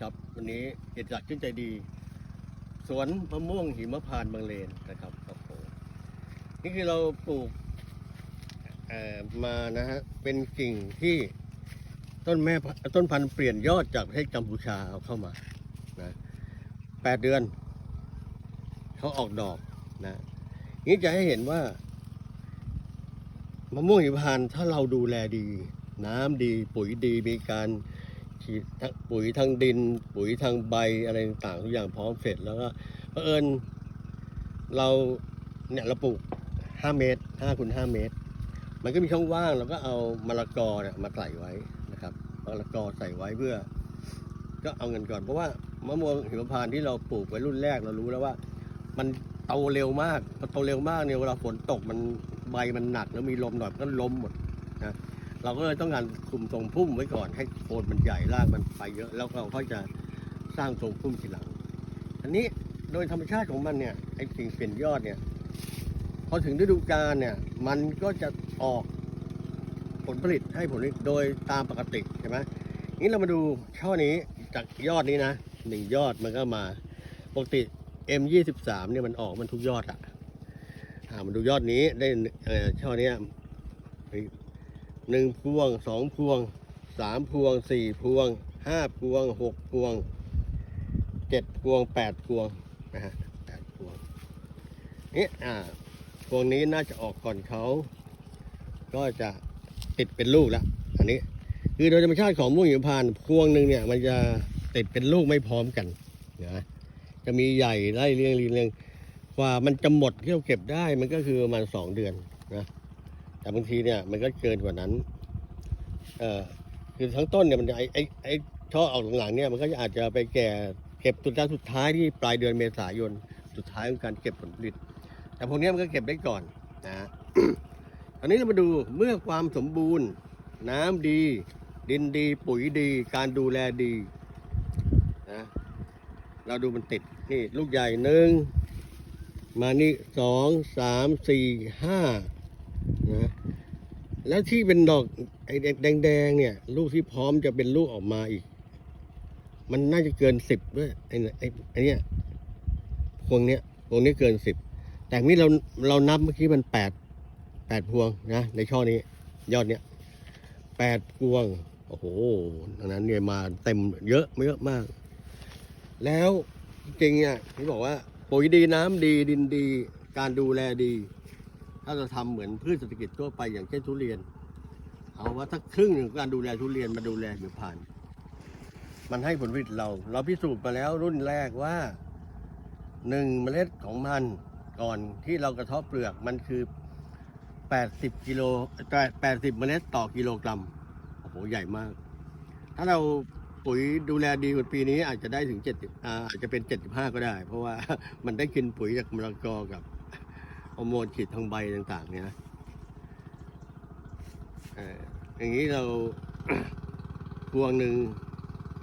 ครับวันนี้เกียรติศักดิ์ชื่นใจดี สวนมะม่วงหิมพานต์บางเลนนะครับโอ้โหนี่คือเราปลูกเอ่อมานะฮะเป็นกิ่งที่ต้นแม่ต้นพันธุ์เปลี่ยนยอดจากประเทศกัมพูชาเอาเข้ามานะแปดเดือนเขาออกดอกนะนี่จะให้เห็นว่ามะม่วงหิมพานต์ถ้าเราดูแลดี น้ำดีปุ๋ยดีมีการ ฉีดปุ๋ยทางดิน ปุ๋ยทางใบอะไรต่างทุกอย่างพร้อมเสร็จแล้วก็เผอิญเราเนี่ยเราปลูก 5 เมตร5คูณ5เมตร มันก็มีช่องว่างเราก็เอามะละกอเนี่ยมาใส่ไว้นะครับมะละกอใส่ไว้เพื่อ ก็เอาเงินก่อนเพราะว่ามะม่วงหิมพานต์ที่เราปลูกไว้รุ่นแรกเรารู้แล้วว่า มันโตเร็วมากพอโตเร็วมากเนี่ยเวลาฝนตกมันใบมันหนักแล้วมีลมหน่อยมันก็ล้มหมดนะ เราก็เลยต้องการคุมทรงพุ่มไว้ก่อนให้โคนมันใหญ่รากมันไปเยอะ แล้วเราค่อยจะสร้างทรงพุ่มทีหลัง อันนี้โดยธรรมชาติของมันเนี่ยไอ้สิ่งเปลี่ยนยอดเนี่ยพอถึงฤดูกาลเนี่ยมันก็จะออกผลผลิตให้ผลผลิตโดยตามปกติใช่ไหมนี้เรามาดูช่อนี้จากยอดนี้นะหนึ่งยอดมันก็มาปกติ M ยี่สิบสามเนี่ยมันออกมันทุกยอดอะอ่ามันดูยอดนี้ได้ช่อนี้ หนึ่งพวงสองพวงสามพวงสี่พวงห้าพวงหกพวงเจ็ดพวงแปดพวงนะฮะแปดพวงนี่อ่าพวงนี้น่าจะออกก่อนเขาก็จะติดเป็นลูกแล้วอันนี้ คือโดยธรรมชาติของม่วงหิมพานพวงหนึ่งเนี่ย มันจะติดเป็นลูกไม่พร้อมกันนะจะมีใหญ่ไล่เรียงเรียงเรียงกว่ามันจะหมดที่เราเก็บได้มันก็คือประมาณสองเดือนนะ แต่บางทีเนี่ยมันก็เกินกว่านั้น เออคือทั้งต้นเนี่ยมันจะไอไอไอช่อออกหลังๆเนี่ยมันก็อาจจะไปแก่เก็บสุดท้ายสุดท้ายที่ปลายเดือนเมษายนสุดท้ายของการเก็บผลผลิต แต่พวกนี้มันก็เก็บได้ก่อนนะอันนี้เรามาดูเมื่อความสมบูรณ์ น้ำดี ดินดีปุ๋ยดี การดูแลดีนะเราดูมันติดนี่ลูกใหญ่หนึ่งมานี่สองสามสี่ห้านะ แล้วที่เป็นดอกไอ้แดงๆเนี่ย ลูกที่พร้อมจะเป็นลูกออกมาอีก มันน่าจะเกินสิบด้วยไอ้เนี่ยไอ้ไอ้เนี่ยพวงเนี้ยพวงนี้เกินสิบแต่นี่เราเรานับเมื่อกี้มันแปดแปดพวงนะในช่อนี้ ยอดเนี้ยแปดพวงโอ้โหดังนั้นเนี่ยมาเต็มเยอะเยอะมาก แล้วจริงเนี่ยที่บอกว่าปุ๋ยดีน้ำดีดินดี การดูแลดี ถ้าเราทำเหมือนพืชเศรษฐกิจทั่วไปอย่างเช่นทุเรียน เอาว่าถ้าครึ่งหนึ่งของการดูแลทุเรียนมาดูแลอยู่ผ่านมันให้ผลผลิตเรา เราพิสูจน์มาแล้วรุ่นแรกว่าหนึ่งเมล็ดของมันก่อนที่เรากระทาะเปลือกมันคือ 80กิโล80 เมล็ดต่อกิโลกรัมโอ้โหใหญ่มาก ถ้าเราปุ๋ยดูแลดีกว่าปีนี้อาจจะได้ถึงเจ็ดอาจจะเป็นเจ็ดสิบห้าก็ได้ เพราะว่ามันได้กินปุ๋ยจากมะละกอกับ ฮอร์โมนฉีดทางใบต่างๆ เนี่ยนะอย่างนี้เราพวงหนึ่ง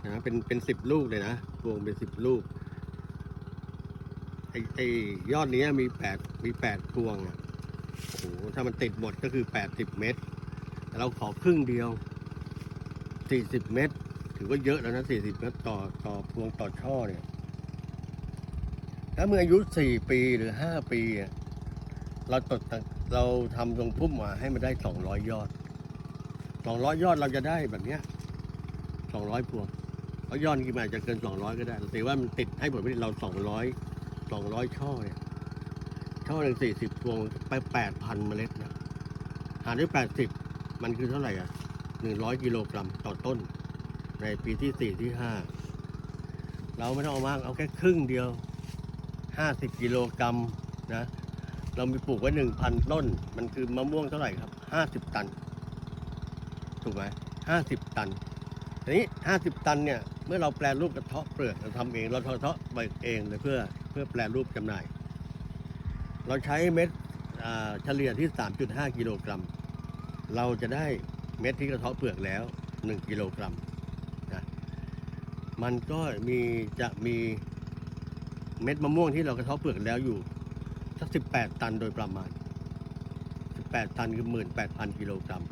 นะเป็นเป็นสิบลูกเลยนะพวงเป็นสิบลูกไอไอยอดนี้มีแปดมีแปดพวงอะโอ้โหถ้ามันติดหมดก็คือแปดสิบเมตรแต่เราขอครึ่งเดียวสี่สิบเมตร ถือว่าเยอะแล้วนะสี่สิบเมตรต่อต่อพวงต่อช่อเนี่ยถ้าเมื่ออายุสี่ปีหรือห้าปีอะ เราตดเราทำทรงพุ่มมาให้มันได้สองร้อยยอดสองร้อยยอดเราจะได้แบบเนี้ยสองร้อยพวงเพราะยอดกี่มาจจะเกินสองร้อยก็ได้แต่ว่ามันติดให้ผลผลิตเราสองร้อยสองร้อยช่อเนี่ยช่อหนึ่งสี่สิบพวงไปแปดพันเมล็ดนะหารด้วยแปดสิบมันคือเท่าไหร่อะหนึ่งร้อยกิโลกรัมต่อต้น ในปีที่สี่ที่ห้าเราไม่ต้องเอามากเอาแค่ครึ่งเดียวห้าสิบกิโลกรัมนะ เรามีปลูกไว้หนึ่งพันต้น มันคือมะม่วงเท่าไหร่ครับห้าสิบตัน ถูกไหมห้าสิบตันทีนี้ห้าสิบตันเนี่ย เมื่อเราแปลรูปกระเทาะเปลือกเราทำเอง เราเทาะใบเองเลยเพื่อเพื่อแปลรูปจำหน่าย เราใช้เม็ดเฉลี่ยที่สามจุดห้ากิโลกรัม เราจะได้เม็ดที่กระเทาะเปลือกแล้วหนึ่งกิโลกรัมมันก็มีจะมีเม็ดมะม่วงที่เรากระเทาะเปลือกแล้วอยู่ สักสิบแปดตันโดยประมาณสิบแปดตันคือหมื่นแปดพันกิโลกรัม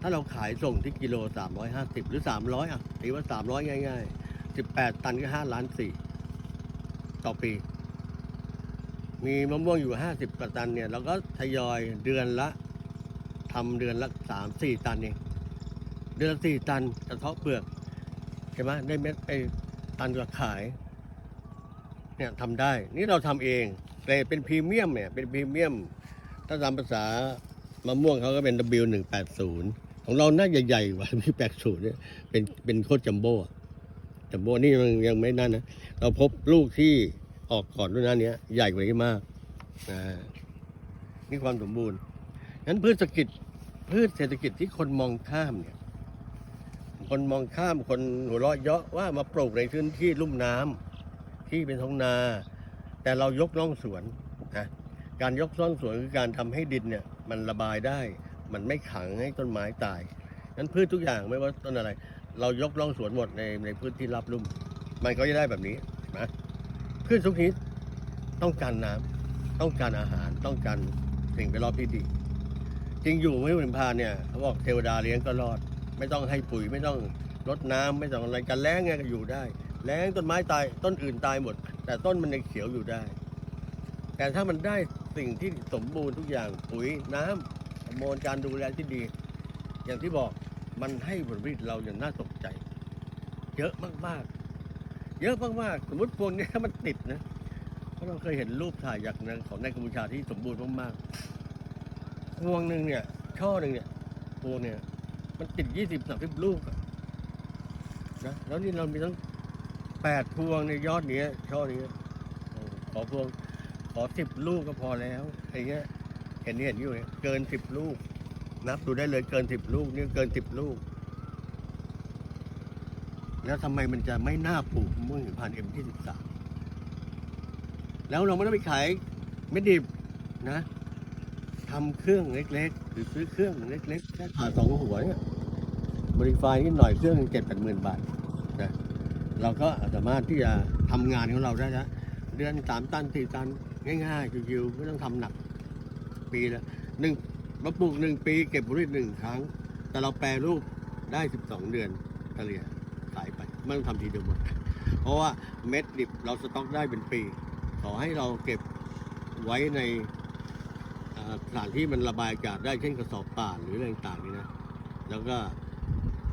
ถ้าเราขายส่งที่กิโลสามร้อยห้าสิบหรือสามร้อยอะตีว่าสามร้อยง่ายสิบแปดตันก็ห้าล้านสี่ต่อปี มีมะม่วงอยู่ห้าสิบกตันเนี่ยเราก็ทยอยเดือนละทำเดือนละสามสี่ตันเองเดือนละสี่ตันกระเทาะเปลือกใช่ไหมได้เม็ดไปตันกว่าขายเนี่ยทำได้ นี่เราทำเอง แต่เป็นพรีเมียมเนี่ยเป็นพรีเมียม ถ้าตามภาษามะม่วงเขาก็เป็น W 1 8 0 ของเราน่าใหญ่กว่า W 8 0เนี่ยเป็นเป็นโคตรจัมโบ้อะจัมโบ้นี่ยังยังไม่นั่นนะ เราพบลูกที่ออกก่อนด้วยนะเนี้ยใหญ่กว่านี้มากนี่ความสมบูรณ์งั้นพืชเศรษฐกิจพืชเศรษฐกิจที่คนมองข้ามเนี่ย คนมองข้ามคนหัวเราะเยาะว่ามาปลูกในพื้นที่ลุ่มน้ำที่เป็นท้องนา แต่เรายกร่องสวนนะการยกร่องสวนคือการทำให้ดินเนี่ยมันระบายได้ มันไม่ขังให้ต้นไม้ตายนั้นพืชทุกอย่างไม่ว่าต้นอะไร เรายกร่องสวนหมดในในพื้นที่รับลุ่ม มันก็จะได้แบบนี้นะพืชทุกชนิดต้องการน้ำต้องการอาหารต้องการสิ่งแวดล้อมที่ดีจริงอยู่ไม่เหมือนพานเนี่ยเขาบอกเทวดาเลี้ยงก็รอด ไม่ต้องให้ปุ๋ยไม่ต้องรดน้ำไม่ต้องอะไรกันแล้งไงก็อยู่ได้ แล้งต้นไม้ตายต้นอื่นตายหมด แต่ต้นมันยังเขียวอยู่ได้ แต่ถ้ามันได้สิ่งที่สมบูรณ์ทุกอย่างปุ๋ยน้ำฮอร์โมนการดูแลที่ดี อย่างที่บอกมันให้ผลผลิตเราอย่างน่าตกใจ เยอะมากๆ เยอะมากๆ สมมติพวงนี้มันติดนะเพราะเราเคยเห็นรูปถ่ายจากในของในกัมพูชาที่สมบูรณ์มากๆพวงหนึ่งเนี่ย ช่อหนึ่งเนี่ยพวงเนี่ย มันติดยี่สิบสามสิบลูกนะแล้วนี่เรามีทั้ง แปดพวงในยอดเนี้ยช่อนี้ขอพวงขอสิบลูกก็พอแล้วไอ้เงี้ยเห็นเห็นอยู่เนี่ยเกินสิบลูก นับดูได้เลยเกินสิบลูกนี่เกินสิบลูก แล้วทำไมมันจะไม่น่าปลูกมะม่วงหิมพานเอ็มที่สิบสามแล้วเราไม่ต้องไปขายเม็ดดิบนะทำเครื่องเล็กๆ หรือซื้อเครื่องเล็กๆแค่ผ่าสองหัวเนี่ยบริไฟนิดหน่อยเครื่องเจ็ดแปดหมื่นบาท เราก็สามารถที่จะทำงานของเราได้แล้วเดือนสามตันสี่ตันง่ายๆชิวๆไม่ต้องทำหนัก ปีละหนึ่งมาปลูกหนึ่งปีเก็บผลิตหนึ่งครั้ง แต่เราแปรรูปได้สิบสองเดือนเฉลี่ยขายไปไม่ต้องทำทีเดียวหมด เพราะว่าเม็ดดิบเราสต็อกได้เป็นปี ขอให้เราเก็บไว้ในสถานที่มันระบายอากาศได้เช่นกระสอบป่านหรืออะไรต่างๆนี่นะ แล้วก็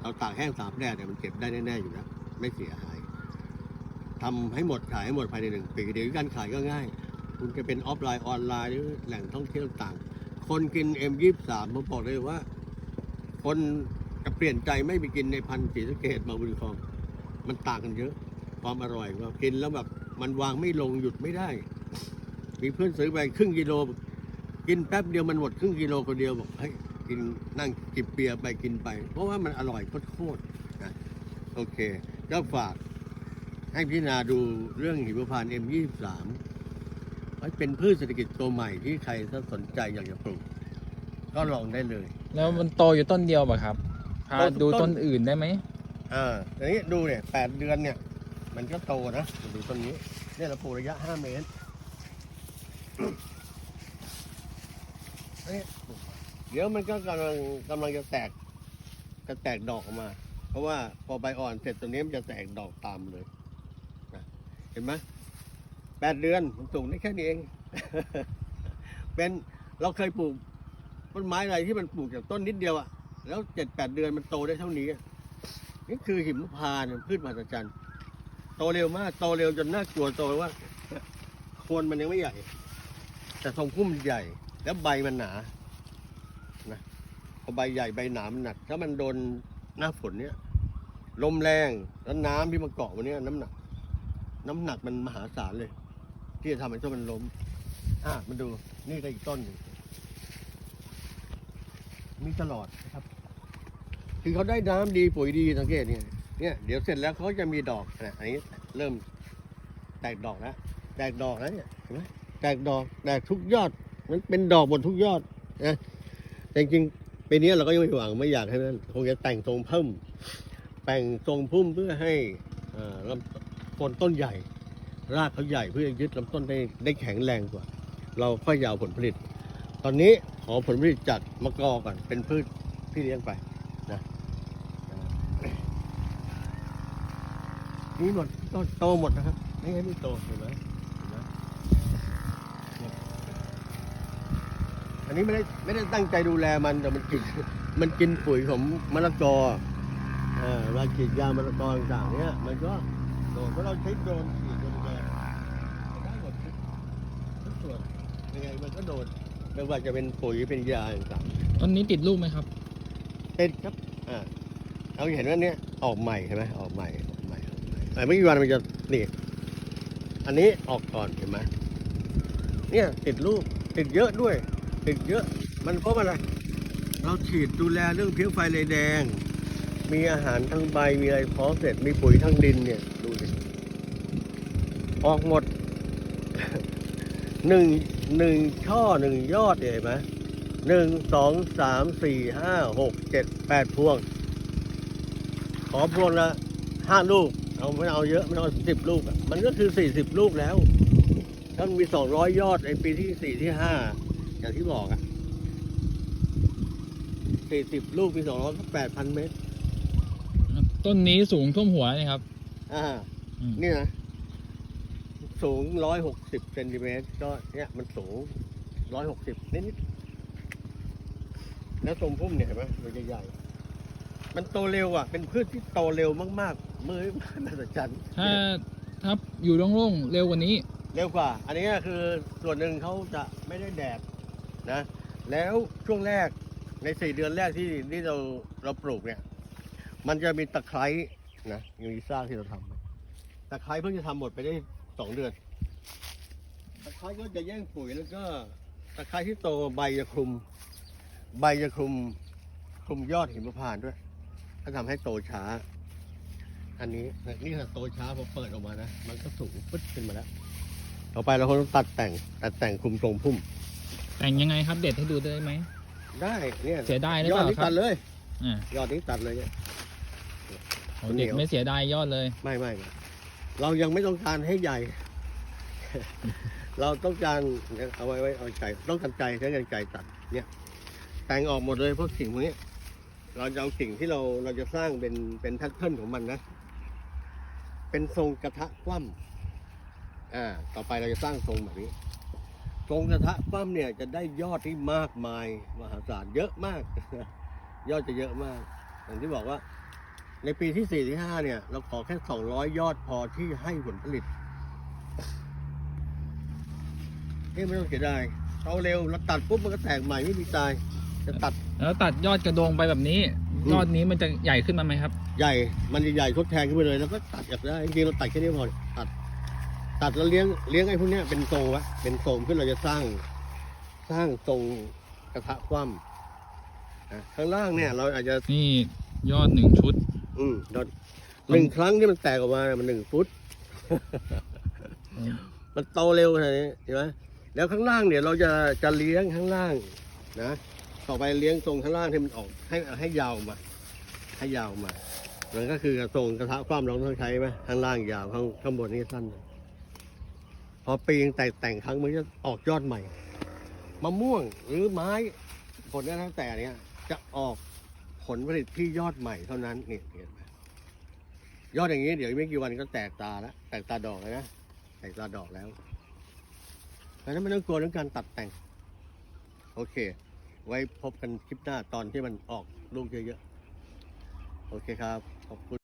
เราตากแห้งสามแดดเนี่ยมันเก็บได้แน่ๆอยู่แล้วไม่เสียหาย ทำให้หมดขายให้หมดภายในหนึ่งปีเดี๋ยวการขายก็ง่าย คุณจะเป็นออฟไลน์ออนไลน์หรือแหล่งท่องเที่ยวต่าง คนกิน M23 ผมบอกเลยว่า คนจะเปลี่ยนใจไม่ไปกินในพันธุ์ศรีสะเกดมาบุญครองมันต่างกันเยอะ ความอร่อยว่ากินแล้วแบบมันวางไม่ลงหยุดไม่ได้ มีเพื่อนซื้อไปครึ่งกิโล กินแป๊บเดียวมันหมดครึ่งกิโลคนเดียวบอกเฮ้ยกินนั่งจิบเบียร์ไปกินไป เพราะว่ามันอร่อยโคตรๆนะโอเคก็ฝาก ให้พิจารณาดูเรื่องหิมพานต์ M23 ไว้เป็นพืชเศรษฐกิจตัวใหม่ที่ใครถ้าสนใจอยากจะปลูก ก็ลองได้เลย แล้วมันโตอยู่ต้นเดียวป่ะครับพาโตทุกดูต้น ต้นอื่นได้ไหมอ่าทีนี้ดูเนี่ยแปดเดือนเนี่ย มันก็โตนะมาดูต้นนี้เนี่ยเราปลูกระยะห้าเมตรเอ้ยเดี๋ยวมันก็กำลังกำลังจะแตกจะแตกดอกออกมา เพราะว่าพอใบอ่อนเสร็จตัวนี้มันจะแตกดอกตามเลยนะ เห็นไหมแปดเดือนมันสูงได้แค่นี้เอง เป็นเราเคยปลูกต้นไม้อะไรที่มันปลูกจากต้นนิดเดียวอะแล้วเจ็ดแปดเดือนมันโตได้เท่านี้นี่คือหิมพานต์พืชมหัศจรรย์โตเร็วมากโตเร็วจนน่ากลัวโตว่าโคนมันยังไม่ใหญ่ แต่ทรงพุ่มใหญ่ แล้วใบมันหนานะพอใบใหญ่ใบหนามันหนัก ถ้ามันโดนหน้าฝนเนี่ยลมแรงแล้วน้ำที่มาเกาะมันนี่ยน้ำหนัก น้ำหนักมันมหาศาลเลย ที่จะทำให้ต้นมันล้ม อะมันดูนี่ก็อีกต้นหนึ่งมีตลอดนะครับ คือเขาได้น้ำดีปุ๋ยดีสังเกตเนี่ยเนี่ยเดี๋ยวเสร็จแล้วเขาจะมีดอกนะอันนี้เริ่มแตกดอกแล้วแตกดอกแล้วเนี่ยเห็นไหมแตกดอกแตกทุกยอดมันเป็นดอกหมดทุกยอดนะแต่จริงๆปีนี้เราก็ยังไม่หวังไม่อยากให้มันคงจะแต่งทรงพุ่มแต่งทรงพุ่มเพื่อให้อ่าลำต้นต้นใหญ่ รากเขาใหญ่เพื่อยึดลำต้นได้ได้แข็งแรงกว่า เราค่อยยาวผลผลิต ตอนนี้ขอผลผลิตจากมะกอก่อนเป็นพืชที่เลี้ยงไปนะนี่หมดโตโตหมดนะครับไม่งั้นไม่โตเห็นไหมอันนี้ไม่ได้ไม่ได้ตั้งใจดูแลมันแต่มันกินมันกินปุ๋ยของมะละกอเออเราฉีดยามะละกอต่างๆเนี่ยมันก็ นเพราะเราใช้โดรนฉีดโดนแดงได้หมดทุกทุกส่วนยังไงมันก็โดนไม่ว่าจะเป็นปุ๋ยเป็นยาต่างต้นนี้ติดลูกไหมครับๆติดครับอ่าเราเห็นว่าเนี่ยออกใหม่ใช่ไหมออกใหม่ออกใหม่ออกใหม่แต่ไม่กี่วันมันจะนี่อันนี้ออกก่อนเห็นไหมเนี่ยติดลูกติดเยอะด้วย ติดเยอะ มันเพราะอะไรเราฉีดดูแลเรื่องเพี้ยไฟลายแดง มีอาหารทั้งใบมีอะไรพร้อมเสร็จมีปุ๋ยทั้งดินเนี่ยดูดิ ออกหมดหนึ่งหนึ่งช่อหนึ่งยอดเนี่ยเห็นไหมหนึ่งสองสามสี่ห้าหกเจ็ดแปดพวง ขอพวงละห้าลูก เอาไม่เอาเยอะไม่เอาสิบลูกอะมันก็คือสี่สิบลูกแล้วถ้ามันมีสองร้อยยอดในปีที่สี่ที่ห้าอย่างที่บอกอะสี่สิบลูกมีสองร้อยก็แปดพันเมตร ต้นนี้สูงท่วมหัวเลยครับ อ่าอืมนี่นะ สูงร้อยหกสิบเซนติเมตรก็เนี่ยมันสูงร้อยหกสิบนิดๆแล้วทรงพุ่มเนี่ยเห็นไหมมันใหญ่ๆมันโตเร็วอะ เป็นพืชที่โตเร็วมากๆ มือมหัศจรรย์ถ้าถ้าอยู่โล่งๆเร็วกว่านี้ เร็วกว่า อันนี้คือส่วนหนึ่งเขาจะไม่ได้แดดนะ แล้วช่วงแรกในสี่เดือนแรกที่ที่เราเราปลูกเนี่ย มันจะมีตะไคร้นะยังมีซากที่เราทำตะไคร้เพิ่งจะทำหมดไปได้ สองเดือนตะไคร้ก็จะแย่งปุ๋ยแล้วก็ตะไคร้ที่โตใบจะคลุม ใบจะคลุมคลุมยอดหิมพานต์ด้วยก็ทำให้โตช้า อันนี้นี่ถ้าโตช้าพอเปิดออกมานะ มันก็สูงปึ๊ดขึ้นมาแล้ว ต่อไปเราคงต้องตัดแต่งตัดแต่งคลุมทรงพุ่ม แต่งยังไงครับเด็ดให้ดูได้ไหม ได้เนี่ยเสียดายหรือยเปอดล่านี้ครัตับดเลย อ่ายอดนี้ตัดเลยเนี่ย โหเด็ดไม่เสียดายยอดเลย ไม่ไม่ไม่ เรายังไม่ต้องการให้ใหญ่ เราต้องการเอาไว้ไว้เอาใจต้องกันใจใช้กันไกรตัดเนี่ยแต่งออกหมดเลยพวกสิ่งพวกนี้เราจะเอาสิ่งที่เราเราจะสร้างเป็นเป็นแพทเทิร์นของมันนะ เป็นทรงกระทะคว่ำอ่าต่อไปเราจะสร้างทรงแบบนี้ ทรงกระทะคว่ำเนี่ยจะได้ยอดที่มากมายมหาศาลเยอะมาก ยอดจะเยอะมากอย่างที่บอกว่า ในปีที่สี่ที่ห้าเนี่ย เราขอแค่สองร้อยยอดพอที่ให้ผลผลิตนี่ไม่ต้องเสียดายเอาเร็วเราตัดปุ๊บมันก็แตกใหม่ไม่มีตาย จะตัด แล้วตัดยอดกระโดงไปแบบนี้ อืม ยอดนี้มันจะใหญ่ขึ้นมาไหมครับ ใหญ่ มันจะใหญ่ทดแทนขึ้นไปเลยแล้วก็ตัดอยากได้จริงๆเราตัดแค่นี้พอตัด ตัดแล้วเลี้ยงเลี้ยงไอ้พวกเนี้ยเป็นทรงวะเป็นทรงขึ้นเราจะสร้าง สร้างทรงกระทะคว่ำนะข้างล่างเนี่ย เราอาจจะนี่ยอดหนึ่งชุด อืมโดนหนึ่งครั้งที่มันแตกออกมาเนี่ยมันหนึ่งฟุต มันโตเร็วขนาดนี้เห็นไหมแล้วข้างล่างเนี่ยเราจะจะเลี้ยงข้างล่างนะต่อไปเลี้ยงทรงข้างล่างให้มันออก ให้ให้ยาวมา ให้ยาวมามันก็คือทรงกระทะความเราต้องใช้ไหมข้างล่างยาวข้างข้างบนนี่สั้นพอปีงแต่แต่งครั้งมันจะออกยอดใหม่มะม่วงหรือไม้ผลนั้นแต่เนี่ยจะออกผ ลผลิตที่ยอดใหม่เท่านั้นนี่เห็นไหมยอดอย่างนี้ เดี๋ยวไม่กี่วันก็แตกตาแล้วแตกตาดอกแล้วนะแตกตาดอกแล้วดังนั้นไม่ต้องกลัวเรื่องการตัดแต่ง โอเค ไว้พบกันคลิปหน้าตอนที่มันออกลูกเยอะๆ โอเคครับ ขอบคุณ